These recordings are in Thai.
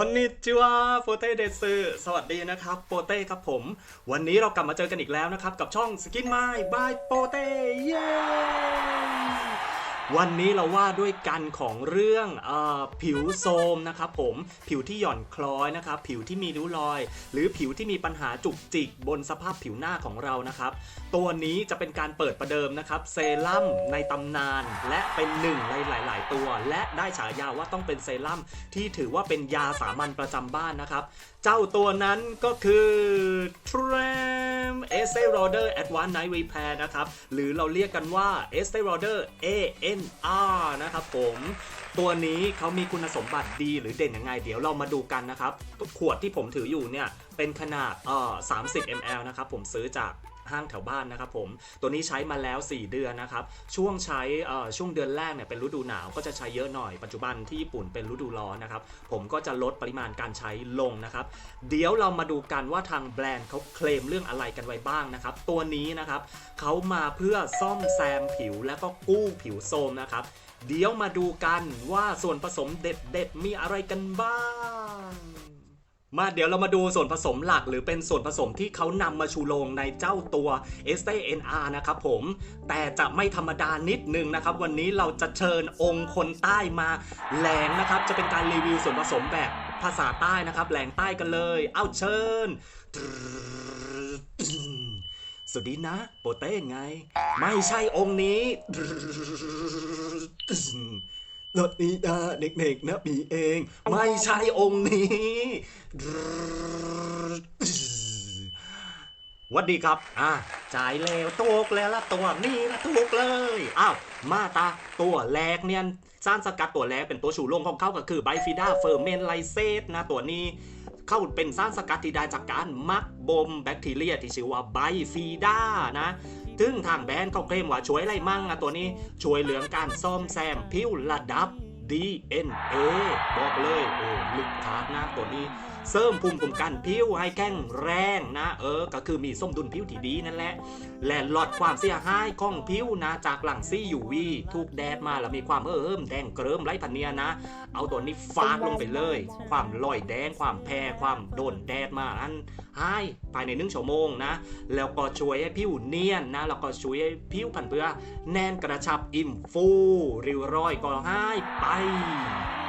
คอนนิจิวาโปเต้เดซึสวัสดีนะครับโปเต้ครับผม วันนี้เรากลับมาเจอกันอีกแล้วนะครับ กับช่องสกินไม้บายโปเต้เย้ วันนี้เราว่าด้วยกันของเรื่องออผิวโทรมนะครับผมผิวที่หย่อนคล้อยนะครับผิวที่มีริ้วรอย หรือผิวที่มีปัญหาจุกจิกบนสภาพผิวหน้าของเรานะครับ ตัวนี้จะเป็นการเปิดประเดิมนะครับเซรั่มในตำนาน และเป็นหนึ่งในหลาย ๆ ตัว และได้ฉายาว่าต้องเป็นเซรั่มที่ถือว่าเป็นยาสามัญประจำบ้านนะครับ เจ้าตัวนั้นก็คือ Tram e s t e e Lauder Advanced Night Repair นะครับ หรือเราเรียกกันว่า e s t e e Lauder ANR นะครับผมตัวนี้เขามีคุณสมบัติดีหรือเด่นยังไง เดี๋ยวเรามาดูกันนะครับขวดที่ผมถืออยู่เนี่ย เป็นขนาดเอ่อ30 ml นะครับ ผมซื้อจาก ห้างแถวบ้านนะครับผม ตัวนี้ใช้มาแล้ว 4 เดือนนะครับ ช่วงใช้ช่วงเดือนแรกเนี่ยเป็นฤดูหนาวก็จะใช้เยอะหน่อย ปัจจุบันที่ญี่ปุ่นเป็นฤดูร้อนนะครับ ผมก็จะลดปริมาณการใช้ลงนะครับ เดี๋ยวเรามาดูกันว่าทางแบรนด์เขาเคลมเรื่องอะไรกันไว้บ้างนะครับ ตัวนี้นะครับเขามาเพื่อซ่อมแซมผิวและก็กู้ผิวโทมนะครับ เดี๋ยวมาดูกันว่าส่วนผสมเด็ดๆมีอะไรกันบ้าง มาเดี๋ยวเรามาดูส่วนผสมหลักหรือเป็นส่วนผสมที่เขานำมาชูโรงในเจ้าตัว s t n r นะครับผม แต่จะไม่ธรรมดานิดนึงนะครับ วันนี้เราจะเชิญองค์คนใต้มาแหลงนะครับ จะเป็นการรีวิวส่วนผสมแบบภาษาใต้นะครับแหลงใต้กันเลย เอาเชิญ สวัสดีนะ โปเต้ไง ไม่ใช่องค์นี้ นดนี้นะเด็กๆนะปีเอง ไม่ใช่องค์นี้ วัดดีครับ อะจ่ายแล้วตกแล้วละตัวนี่ละถูกเลย อ้าว มาตาตัวแรกเนี่ยสารสกัดตัวแรกเป็นตัวชูโรงของเขาก็คือไบฟิด้าเฟอร์เมนไลเซตนะตัวนี้เข้าเป็นสารสกัดที่ได้จากการมักบ่มแบคทีเรียที่ชื่อว่าไบฟีด้านะ ซึ่งทางแบรนด์เขาเคลมว่าช่วยอะไรมั่งอะตัวนี้ช่วยเหลืองการซ่อมแซมผิวระดับ DNA บอกเลยโอ้ลึกขาดนะตัวนี้ เสริมภูมิคุ้มกันผิวให้แข็งแรงนะ เออ ก็คือมีส้มดุลผิวที่ดีนั่นแหละ และลดความเสียหายของผิวนะ จากหลังซี่ยูวีถูกแดดมาแล้วมีความเอิ่มแดงเกริมไร้พันเนียนะ เอาตัวนี้ฟาดลงไปเลย ความลอยแดง ความแพ้ความโดนแดดมาอันหายภายในหนึ่งชั่วโมงนะ แล้วก็ช่วยให้ผิวเนียนนะ แล้วก็ช่วยให้ผิวพันเพื่อแน่นกระชับอิ่มฟูริ้วรอยก็หายไป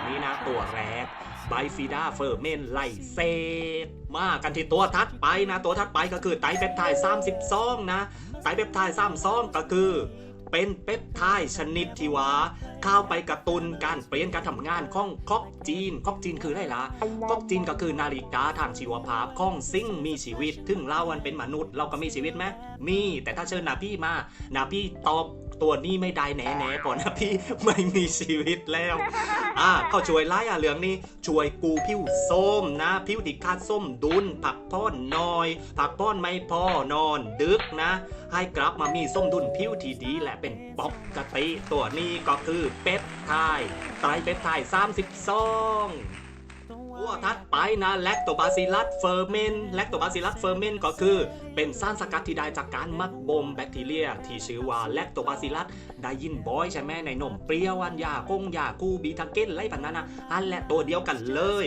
นี่นะตัวแรกไบฟีดาเฟอร์เมนไลเซตมากันที่ตัวทัดไปนะตัวทัดไปก็คือไตรเปปไทด์32 นะไตรเปปไทด์32 ก็คือเป็นเปปไทด์ชนิดที่ว่าเข้าไปกระตุนการเปลี่ยนการทำงานของคอกจีนคอกจีนคืออะไรล่ะคอกจีนก็คือนาฬิกาทางชีวภาพของสิ่งมีชีวิตถึงเรามันเป็นมนุษย์ เราก็มีชีวิตไหมมีแต่ถ้าเชิญนาพี่มานาพี่ตอบ ตัวนี้ไม่ได้แน่แน่ๆก่อนนะพี่ไม่มีชีวิตแล้ว อ่าเขาช่วยไล่อะเหลืองนี่ช่วยกูผิวส้มนะผิวที่ขาดส้มดุลผักพ้อนน้อย ผักพ้อนไม่พอนอน ดึกนะ ให้กลับมามีส้มดุลผิวที่ดีและเป็นปกติ ตัวนี้ก็คือเป็ดไทยไตรเป็ดไทย32ตัวถัดไปนะแลคโตบาซิลัสเฟอร์เมนแลคโตบาซิลัสเฟอร์เมนก็คือ เป็นสารสกัดที่ได้จากการมักบ่มแบคทีเรีย ที่ชื่อว่าแลคโตบาซิลัส ได้ยินบ่อยใช่ไหมในนมเปรี้ยวอันยากงยากูบีทาเก้นไรพันนั้นนะอันและตัวเดียวกันเลย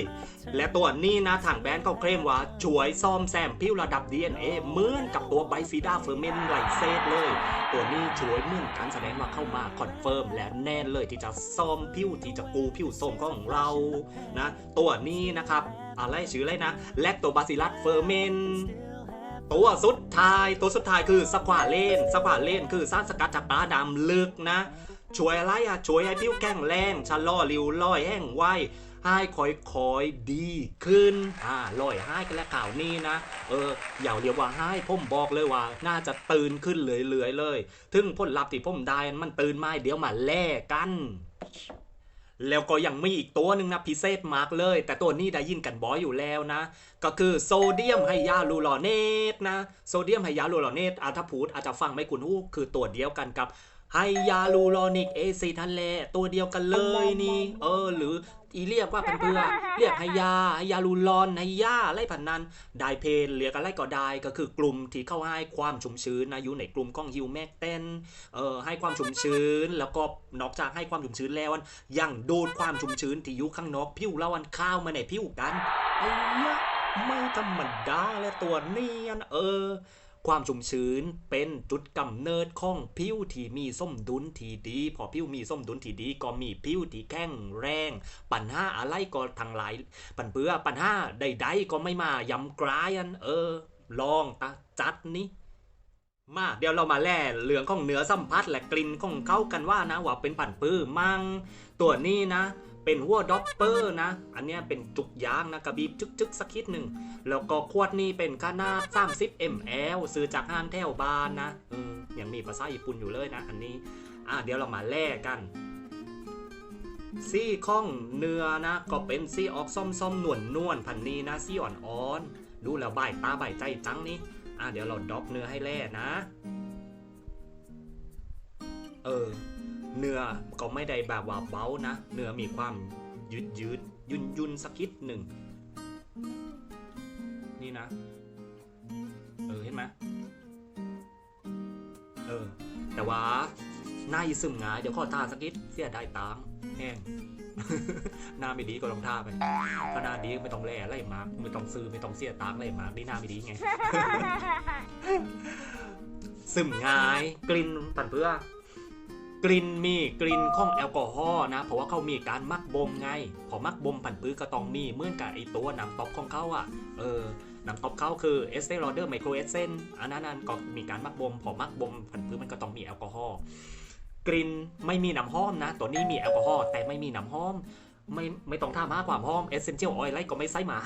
และตัวนี้นะทางแบรนด์เขาเคลมว่าช่วยซ่อมแซมผิวระดับ DNA เหมือนกับตัวไบฟิด้าเฟอร์เมนไลเซตเลย ตัวนี้ช่วยเหมือนกันแสดงว่าเข้ามาคอนเฟิร์มและแน่นเลยที่จะซ่อมผิวที่จะกูผิวส้มของเรานะตัวนี้นะครับอะไรชื่ออะไรนะแลคโตบาซิลัสเฟอร์เมน ตัวสุดท้ายตัวสุดท้ายคือสควาเลนสควาเลนคือสารสกัดจากปลาดำลึกนะ ช่วยอะไรอะ ช่วยให้ผิวแข็งแรงชะลอริ้วรอยแห้งไวให้คอยๆดีขึ้นอ่าลอยให้กันแล้วข่าวนี้นะ เอออย่าเรียกว่าให้ผมบอกเลยว่า น่าจะตื่นขึ้นเรื่อยๆเลย ถึงผลลัพธ์ที่ผมได้มันตื่นมาเดี๋ยวมาแลกกัน แล้วก็ยังมีอีกตัวหนึ่งนะพิเศษมากเลย แต่ตัวนี้ได้ยินกันบ่อยอยู่แล้วนะ ก็คือโซเดียมไฮยาลูรอเนตนะโซเดียมไฮยาลูรอเนตอาถ้าพูดอาจจะฟังไม่คุ้นหูคือตัวเดียวกันกับไฮยาลูรอนิกเอซิทันแลตัวเดียวกันเลยนี่ เออ หรือ อีเรียกว่าพันเพื่อเรียกไฮยาไฮยาลูลอนไฮยาอะไรพันนั้นไดเพนเรียกอะไรก็ได้ก็คือกลุ่มที่เข้าให้ความชุ่มชื้นนะอยู่ในกลุ่มของฮิวแมกเต้นเอ่อให้ความชุ่มชื้น แล้วก็นอกจากให้ความชุ่มชื้นแล้วอันยังโดูดความชุ่มชื้นที่อยู่ข้างนอกผิวเราอันข้าวมาในผิวกันไอ้ยะไม่ธรรมดาและตัวเนียนเออ ความชุ่มชื้นเป็นจุดกำเนิดของผิวที่มีส้มดุลที่ดี พอผิวมีส้มดุลที่ดี ก็มีผิวที่แข็งแรง ปัญหาอะไรก็ทั้งหลายปัญเปือปัญหาใดๆก็ไม่มายำกลายอันเออ ลองตาจัดนี้มาเดี๋ยวเรามาแล่เรื่องของเนื้อสัมผัสและกลิ่นของเขากันว่านะว่าเป็นผันปื้อมั่งตัวนี้นะ เป็นหัวด็อปเปอร์นะ อันนี้เป็นจุกยางนะกระบีบจึกๆสักคิดหนึ่ง แล้วก็ขวดนี้เป็นขนาด 30 ml ซื้อจากห้างแถวบ้านนะออยังมีภาษาญี่ปุ่นอยู่เลยนะ อันนี้ อะเดี๋ยวเรามาแลกกันซี่ข้องเนื้อนะ ก็เป็นซี่ออกส้มๆนวลนวลพันนี้นะซี่อ่อนๆดูแล้วบ่ายตาบ่ายใจจังนี่อะเดี๋ยวเราด็อกเนื้อให้แล่นะ เออ เนื้อก็ไม่ได้แบบว่าเบานะ เนื้อมีความยืดยืดยุนยุนสักคิดหนึ่ง นี่นะ เออเห็นไหมเออ แต่ว่าหน้าอีซึมงายเดี๋ยวขอทาสักนิดเสียได้ตังแห้งหน้าไม่ดีก็ลองทาไปถ้าหน้าดีไม่ต้องแล่ไล่มาไม่ต้องซื้อไม่ต้องเสียตังค์ไล่มานี่หน้าไม่ดีไงซึมงายกลิ่นผันเพื่อ กลิ่นมีกลิ่นของแอลกอฮอล์นะเพราะว่าเขามีการมักบ่มไง พอมักบ่มผันปื้อก็ต้องมีเหมื่อนกับไอตัวน้ำตกของเขาอะเออน้ำตบเขาคือเอสเตอรอเดอร์ไมโครเอเซนอันนั้นนนก็มีการมักบ่มพอมักบ่มผันปื้มันก็ต้องมีแอลกอฮอล์กลิ่นไม่มีน้ำหอมนะ ตัวนี้มีแอลกอฮอล์แต่ไม่มีน้ำหอม ไม่ไม่ต้องท่ามากความหอมเอเซนเชียลออยล์ไรก็ไม่ใส่มา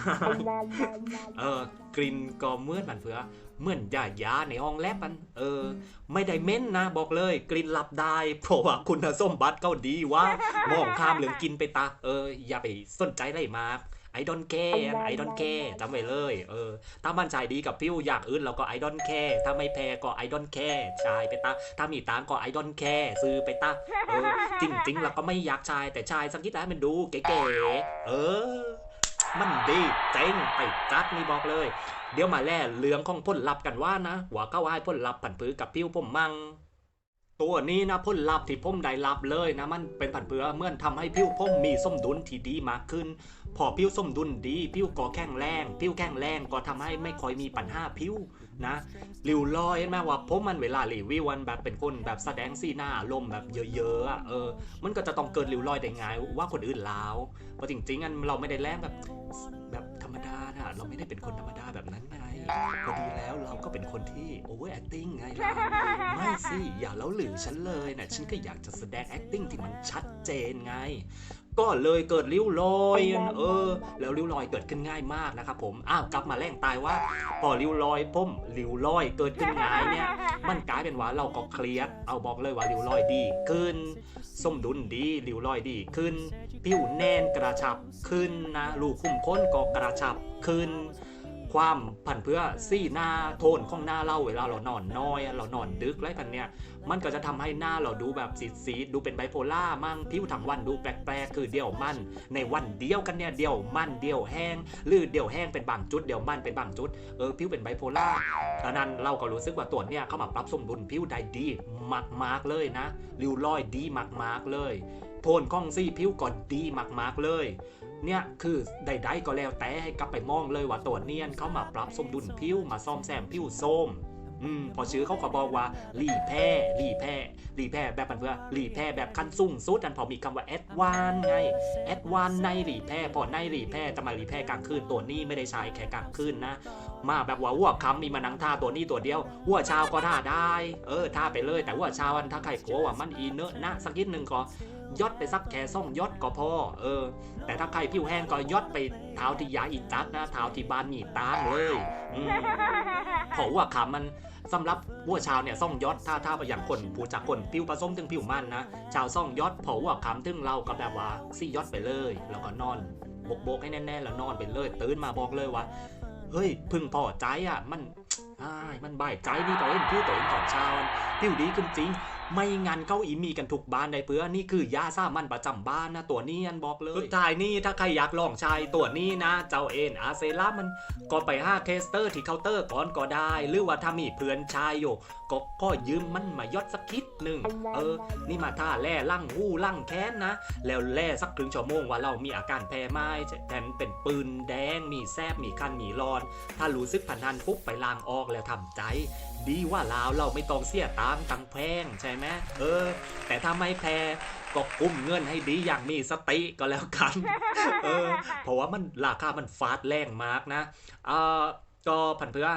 เออกลิ่นก็เหมื่อนผันเผือเหมือนยายาในห้องแลบมัน เออ ไม่ได้เม้นนะบอกเลย กลิ่นหลับได้เพราะว่าคุณสมบัติเขาดีว่ามองข้ามเรื่องกินไปตา เออ อย่าไปสนใจอะไรมาก ไอดอนแคร์ไอดอนแคร์จำไว้เลย เออ ถ้ามั่นใจดีกับพิวอยากอื่นเราก็ไอดอนแคร์ถ้าไม่แพ้ก็ไอดอนแคร์ชายไปตาถ้ามีตังค์ก็ไอดอนแคร์ซื้อไปตาเออ จริงๆเราก็ไม่อยากชายแต่ชายสักนิดแล้วมันดูเก๋ๆเออ มันดีเจ๋งไปจัดนี่บอกเลย เดี๋ยวมาแล่เรื่องของพ่นลับกันว่านะว่าเข้าให้พ่นลับผันผือกับพิวผมมั่ง ตัวนี้นะพ่นลับที่ผมได้รับเลยนะมันเป็นผันเผือเมื่อนทำให้ผิวผมมีส้มดุลที่ดีมากขึ้น พอผิวส้มดุลดีผิวก็แข็งแรงผิวแข็งแรงก็ทำให้ไม่ค่อยมีปัญหาผิวนะริ้วรอยเห็นไหมว่าผมมันเวลารีวิวันแบบเป็นคนแบบแสดงสีหน้าอารมณ์แบบเยอะๆอะเออ มันก็จะต้องเกิดริ้วรอยได้ไงว่าคนอื่นลาวเพราะจริงๆอันเราไม่ได้แรงแบบแบบธรรมดา นะเราไม่ได้เป็นคนธรรมดาแบบนั้นไงพอดีแล้วเราก็เป็นคนที่ over acting ไงล่ะไม่สิอย่าเล้าหลือฉันเลยนะฉันก็อยากจะแสดง acting ที่มันชัดเจนไง ก็เลยเกิดริ้วรอยเออ แล้วริ้วรอยเกิดขึ้นง่ายมากนะครับผมอ้าวกลับมาแรงตายว่าพอริ้วรอยผมริ้วรอยเกิดขึ้นง่ายเนี่ยมันกลายเป็นว่าเราก็เครียดเอาบอกเลยว่าริ้วรอยดี ขึ้นสมดุลดีริ้วรอยดี ขึ้นผิวแน่นกระชับขึ้นนะรูขุมขนก็กระชับขึ้น ความผันเพื่อซี่หน้าโทนของหน้าเราเวลาเรานอนน้อยเรานอนดึกไรกันเนี่ยมันก็จะทำให้หน้าเราดูแบบสีสีดูเป็นไบโพล่ามั่งผิวทั้งวันดูแปลกๆคือเดี่ยวมัน ในวันเดียวกันเนี่ยเดี่ยวมันเดี่ยวแห้ง หรือเดี่ยวแห้งเป็นบางจุดเดี่ยวมันเป็นบางจุดเออผิวเป็นไบโพล่าดังนั้นเราก็รู้สึกว่าตัวเนี่ยเข้ามาปรับสมดุลผิวได้ดีมากๆเลยนะริ้วรอยดีมากๆเลย โทนของซี่ผิวก็ดีมากๆเลย เนี่ยคือใดๆก็แล้วแต่ให้กลับไปมองเลยว่าตัวเนียนเขามาปรับสมดุลผิวมาซ่อมแซมผิวส้มอืมพอชื่อเขาก็บอกว่ารีแพ้รีแพ้รีแพ้แบบมันเพื่อรีแพ้แบบขั้นสูงสุดอันพอมีคำว่าแอดวานไงแอดวานในรีแพ้พอในรีแพ้จะมารีแพ้กลางคืนตัวนี้ไม่ได้ใช้แค่กลางคืนนะ มาแบบว่าหัวคำมีมานังท่าตัวนี้ตัวเดียวหัวเช้าก็ท่าได้ เออท่าไปเลย แต่หัวเช้าอันถ้าใครกลัวว่ามันอีเนอะนะสักนิดหนึ่งก็ยอดไปสักแค่ซ่องยอดก็พอ เออ แต่ถ้าใครผิวแห้งก็ยอดไปเท้าที่ยาอีจัดนะเท้าที่บานหนีตางเลยเพราะว่าขามันสำหรับวัวชาวเนี่ยซ่องยอดถ้าถ้าไปอย่างคนผู้จากคนผิวผสมถึงผิวมันนะชาวซ่องยอดเพราะว่าขำถึงเราก็แบบว่าซี่ยอดไปเลย แล้วก็นอนบกบกให้แน่ๆแล้วนอนไปเลย ตื่นมาบอกเลยว่าเฮ้ยพึงพอใจอะมันอ้ายมันบ่ายใจนี่ตัวเองพี่ตัวเองก่อนเช้าผิวดีขึ้นจริง ไม่งั้นเก้าอีมีกันทุกบ้านได้เพื่อนี่คือยาสามัญประจำบ้านนะตัวนี้อันบอกเลยสุดท้ายนี่ถ้าใครอยากลองใช้ตัวนี้นะ เจ้าเอ็นอาเซรามันก็ไปห้าเทสเตอร์ที่เคาน์เตอร์ก่อนก็ได้ หรือว่าถ้ามีเพื่อนชายอยู่ก็ก็ยืมมันมายอดสักคิดหนึ่งเออ นี่มาท่าแล่ลั่งหู้ลั่งแค้นนะ แล้วแล่สักครึ่งชั่วโมงว่าเรามีอาการแพ้ไม้แทนเป็นปืนแดงมีแซบมีคันมีรอน ถ้ารู้สึกพันนันปุ๊บไปล้างออกแล้วทำใจ ดีว่าลาวเราไม่ต้องเสียตามตังแพงใช่ไหมเออ แต่ถ้าไม่แพ้ก็กุ้มเงินให้ดีอย่างมีสติก็แล้วกัน เออ เพราะว่ามันราคามันฟาดแรงมากนะเอ่อก็พันเพื่อ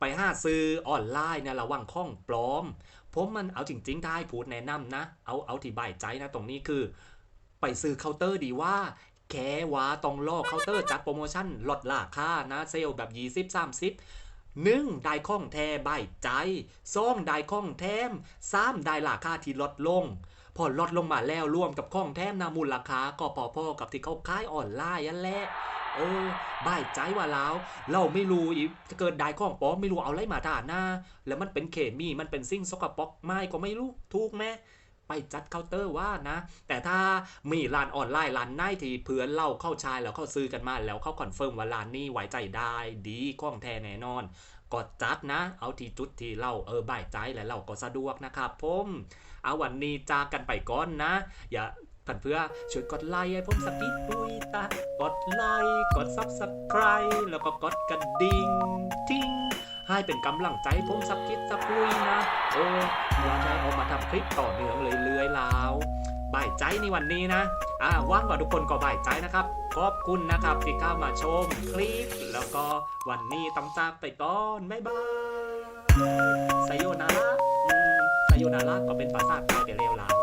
ไปห้าซื้อออนไลน์นี่ยระวังข้องปลอม ผมมันเอาจริงๆได้พูดแนะนำนะ เอาเอาที่บ่ายใจนะตรงนี้คือ ไปซื้อเคาน์เตอร์ดีว่าแค่ว่าต้องรอกเคาน์เตอร์จัดโปรโมชั่นลดราคานะเซลล์แบบ 20 30 หนึ่งได้ข้องแท้ใบใจสองได้ข้องแถมสามได้ราคาที่ลดลง พอลดลงมาแล้วร่วมกับข้องแถมนะมูลราคาก็พอๆกับที่เขาขายออนไลน์นั่นแหละเออบ่ายใจว่าแล้วเราไม่รู้อีกถ้าเกิดได้ข้องปลอมไม่รู้เอาอะไรมาด่าหน้า แล้วมันเป็นเคมีมันเป็นสิ่งสกปรกไม่ก็ไม่รู้ถูกไหม ไปจัดเคาน์เตอร์ว่านะ แต่ถ้ามีร้านออนไลน์ร้านไหนที่เพื่อนเล่าเข้าชายแล้วเข้าซื้อกันมาแล้วเขาคอนเฟิร์มว่าร้านนี้ไว้ใจได้ดีข้องแท้แน่นอนกดจัดนะ เอาที่จุดที่เราเออบ่ายใจและเราก็สะดวกนะครับผมเอาวันนี้จากกันไปก่อนนะ อย่าท่านเพื่อช่วยกดไลค์ให้ผมสักนิดด้วยตากดไลค์กดซับสไคร b e แล้วก็กดกระดิ่งทิ้ง ให้เป็นกำลังใจผมสักคิดสักคุยนะเอออยากให้ออกมาทำคลิปต่อเนื่องเลยเรื่อยๆแล้วบ่ายใจในวันนี้นะอ่าว่างกว่าทุกคนก็บ่ายใจนะครับ ขอบคุณนะครับที่เข้ามาชมคลิป แล้วก็วันนี้ต้องจากไปก่อนบ๊ายบายไซโยนาระอืมไซโยนาระก็เป็นภาษาไทยแต่เลวแล้ว